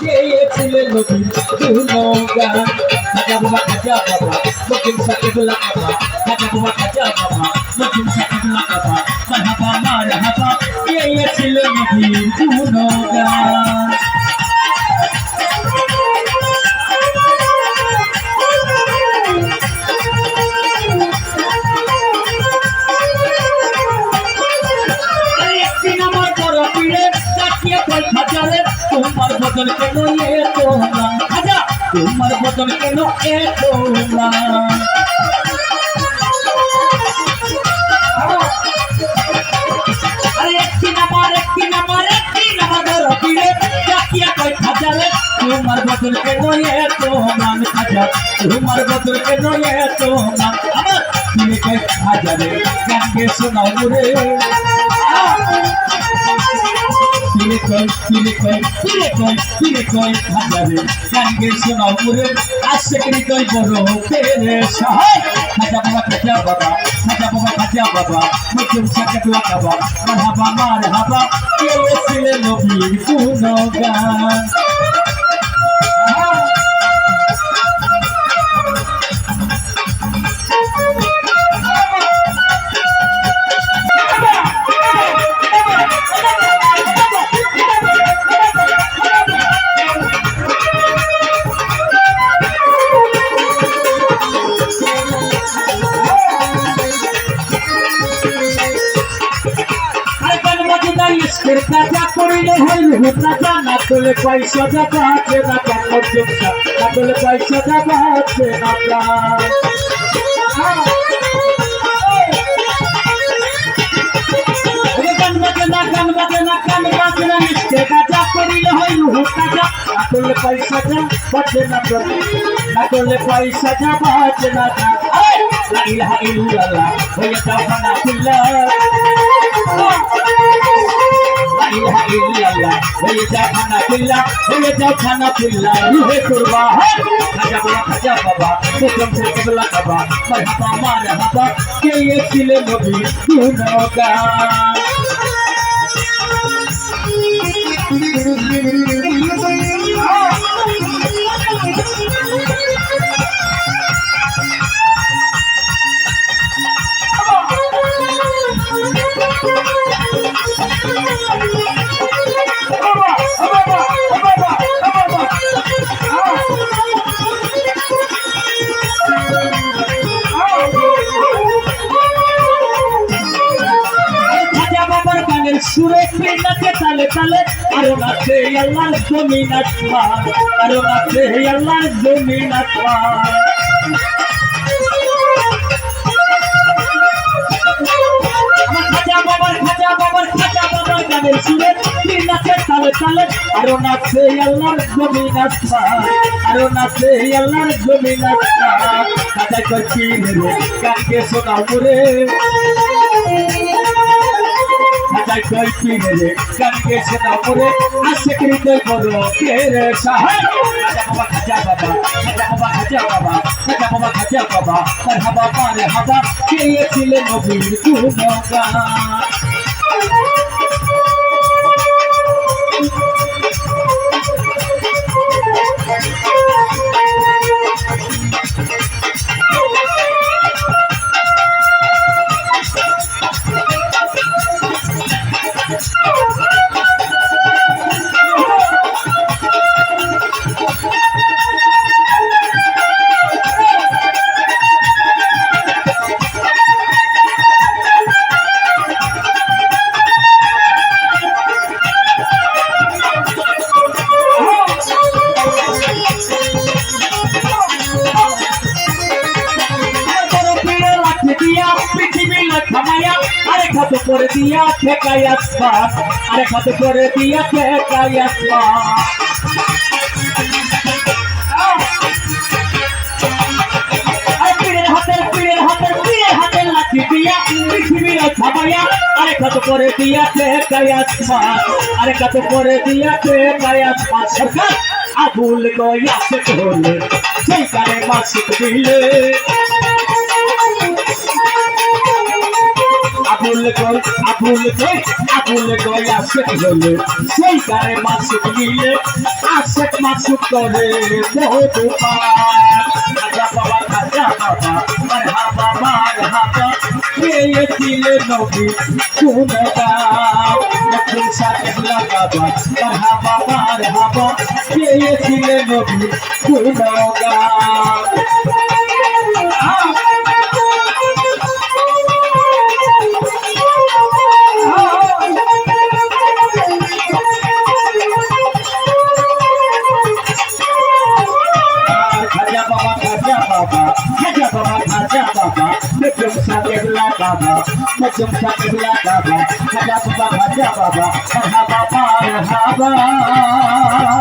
গেয়েছিলেন নবীর গুণগান খাজা বাবা খাজা বাবা আমার একদিন আমার একদিন আমার বড় পীরে চাকিয়ে কই খাজারে তোমার বদল কেন এ তোমরা খাজা, তোমার বদল কেন এ তোমরা আমার পীরে কই খাজারে গানকে শোনাও রে। কই ফিরে কই ফিরে কই ফিরে কই খাজারে গানকে শোনাও পুরে আসছে হৃদয় বড় পেরে সহায় খাজা বাবা খাজা বাবা খাজা বাবা খাজা বাবা মুকুম সাকে দোয়া বাবা মারহাবা মারহাবা কে ছিলে নবীর গুণগান কাজা করিলে হইল হুতাজা না তোলে পয়সা যাবা আছে না জমসা না তোলে পয়সা যাবা আছে না কাজা করিলে পয়সা যা, বাজে না প্রাণ না তোলে পয়সা যা, বাজে না ইলাহা ইল্লাল্লাহ হয়ে যাও ফানা ফিল্লাহ লা ইলাহা ইল্লাল্লাহ হয়ে যাও খানা পিল্লা হয়ে যাও খানা পিল্লা রুহে কুরবা খাজা বাবা খাজা বাবা হুকুম সে কবলা বাবা মারহাবা মারহাবা কে ये ছিলে নবী গুণগান খাজা সুরে নাচে তালে তালে। আরও নাচে আল্লাহর জমিন আসমান আরও নাচে আল্লাহর জমিন আসমান আমার নাচে তালে আরও নাচে আল্লাহর জমিন আসমান আরও নাচে আল্লাহর জমিন আসমান খাজা কই কি রে গানকে শোনাও রে। কই কিনে রে গানকে সেটা করে আসে কৃতই করো কে রে সাহায্য খাজা বাবা খাজা বাবা। খাজা বাবা খাজা বাবা। খাজা বাবা তার হাবা পারে হাবা? গুণগান খাত করে দিয়া ঠেকাই আসমান আরে খাত করে দিয়া ঠেকাই আসমান আরে কত করে দিয়া আরে কত করে দিয়া ঠেকাই আসমান সরকার আবুল আবুল কই আবুল কই আবুল কই আশেক হলে সেই গায়ে মাসুক নিলে আশেক মাসুক করে বহুত খাজা বাবা খাজা বাবা মার হাবা মার হাবা পেয়েছিলে নবী গুণগান নতুন সাথে লাগাবা মার হাবা মার হাবা পেয়েছিলে নবী গুণগান খাজা বাবা খাজা বাবা খাজা বাবা খাজা বাবা নতুন সাথে লাগাবা নতুন সাথে লাগাবা খাজা বাবা খাজা বাবা মার